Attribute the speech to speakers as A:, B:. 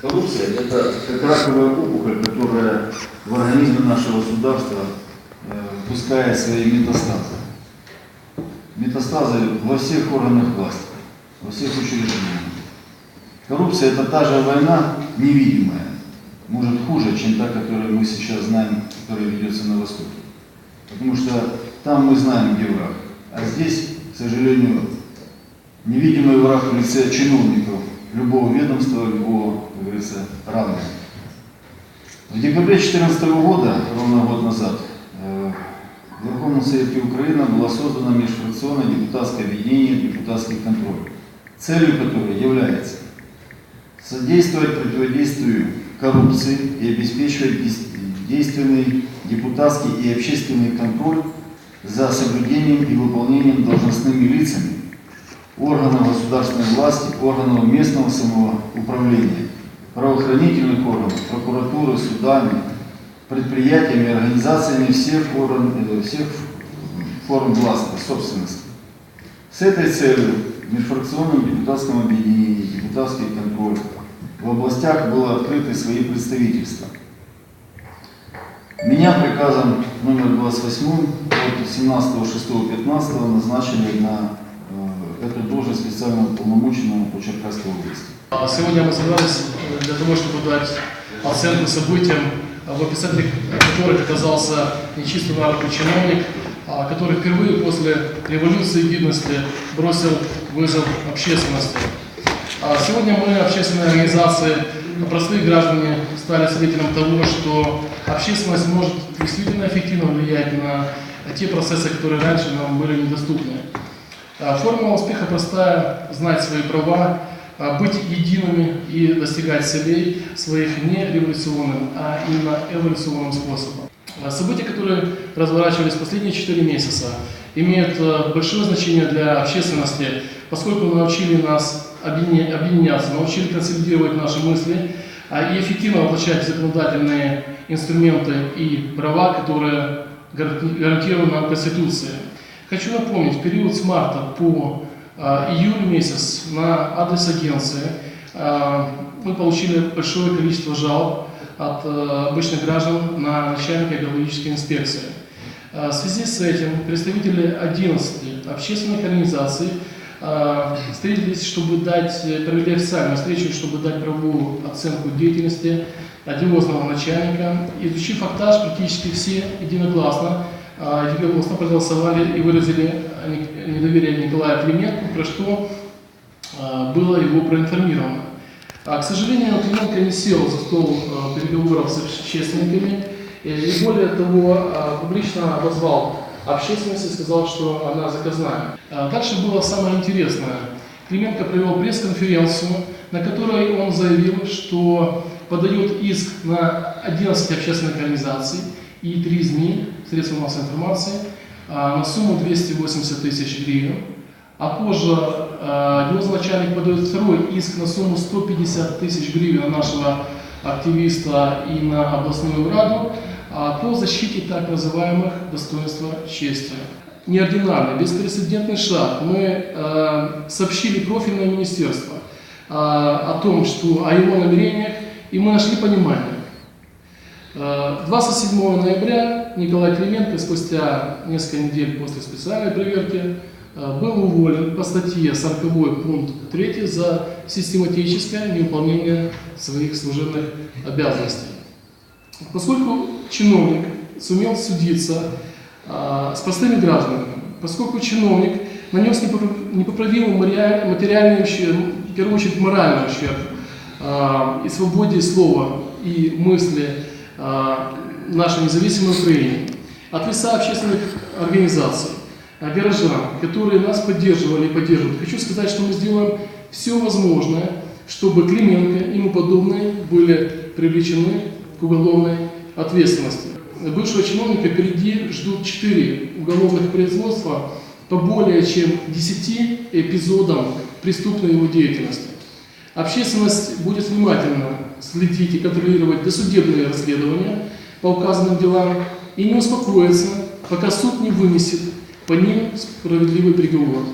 A: Коррупция – это как раковая опухоль, которая в организме нашего государства э, пускает свои метастазы. Метастазы во всех органах власти, во всех учреждениях. Коррупция – это та же война невидимая, может хуже, чем та, которую мы сейчас знаем, которая ведется на Востоке. Потому что там мы знаем, где враг. А здесь, к сожалению, невидимый враг в лице чиновников любого ведомства, любого, как говорится, ранга. В декабре 2014 года, ровно год назад, э, в Верховном Совете Украины было создано межфракционное депутатское объединение «Депутатский контроль», целью которой является содействовать противодействию коррупции и обеспечивать действенный депутатский и общественный контроль за соблюдением и выполнением должностными лицами органов государственной власти, органов местного самоуправления, правоохранительных органов, прокуратуры, судами, предприятиями, организациями всех, орган, э, всех форм власти, собственности. С этой целью в межфракционном депутатском объединении «Депутатский контроль» в областях было открыты свои представительства. Меня приказом номер 28 от 17.06.15 назначили на эту должность специального полномоченного по Черкасской области.
B: А Сегодня мы собрались э, для того, чтобы дать оценку событиям, в описании которых оказался нечистый на руку чиновник, а, который впервые после революции гидности бросил вызов общественности. А Сегодня мы, общественные организации, простые граждане, стали свидетелем того, что общественность может действительно эффективно влиять на те процессы, которые раньше нам были недоступны. А, Формула успеха простая – знать свои права, а, быть едиными и достигать целей своих не революционным, а именно эволюционным способом. А События, которые разворачивались последние 4 месяца, имеют э, большое значение для общественности, поскольку научили нас объединя- объединяться, научили консолидировать наши мысли и эффективно воплощать законодательные инструменты и права, которые гаранти- гарантированы Конституцией. Хочу напомнить, период с марта по а, июль месяц на адрес агенции а, мы получили большое количество жалоб от э, обычных граждан на начальника экологической инспекции. А, В связи с этим представители 11 общественных организаций встретились, чтобы дать, провели официальную встречу, чтобы дать правовую оценку деятельности одиозного начальника. Изучив фактаж, практически все единогласно, а, единогласно проголосовали и выразили не- недоверие Николаю Клименко, про что а, было его проинформировано. А, к сожалению, Клименко не сел за стол а, переговоров с общественниками, и, и более того, а, публично обозвал общественность и сказал, что она заказная. А, Дальше было самое интересное. Клименко провел пресс-конференцию, на которой он заявил, что подает иск на 11 общественных организаций и 3 СМИ, средства массовой информации, а, на сумму 280 тысяч гривен. А позже э, его начальник подает второй иск на сумму 150 тысяч гривен на нашего активиста и на областную раду а, по защите так называемых достоинства чести. Неординарный, беспрецедентный шаг. Мы сообщили профильное министерство о том, что о его намерениях, и мы нашли понимание. Э, 27 ноября Николай Клименко спустя несколько недель после специальной проверки э, был уволен по статье 40 пункт 3 за систематическое невыполнение своих служебных обязанностей. Поскольку чиновник сумел судиться а, с простыми гражданами, поскольку чиновник нанес непоправ- непоправимый материаль- материальный ущерб, в первую очередь моральный ущерб и свободе слова и мысли нашей независимой Украине, от лица общественных организаций, а, горожан, которые нас поддерживали и поддерживают, хочу сказать, что мы сделаем все возможное, чтобы Клименко и ему подобные были привлечены к уголовной ответственности. Бывшего чиновника впереди ждут 4 уголовных производства по более чем 10 эпизодам преступной его деятельности. Общественность будет внимательно следить и контролировать досудебные расследования по указанным делам и не успокоится, пока суд не вынесет по ним справедливый приговор.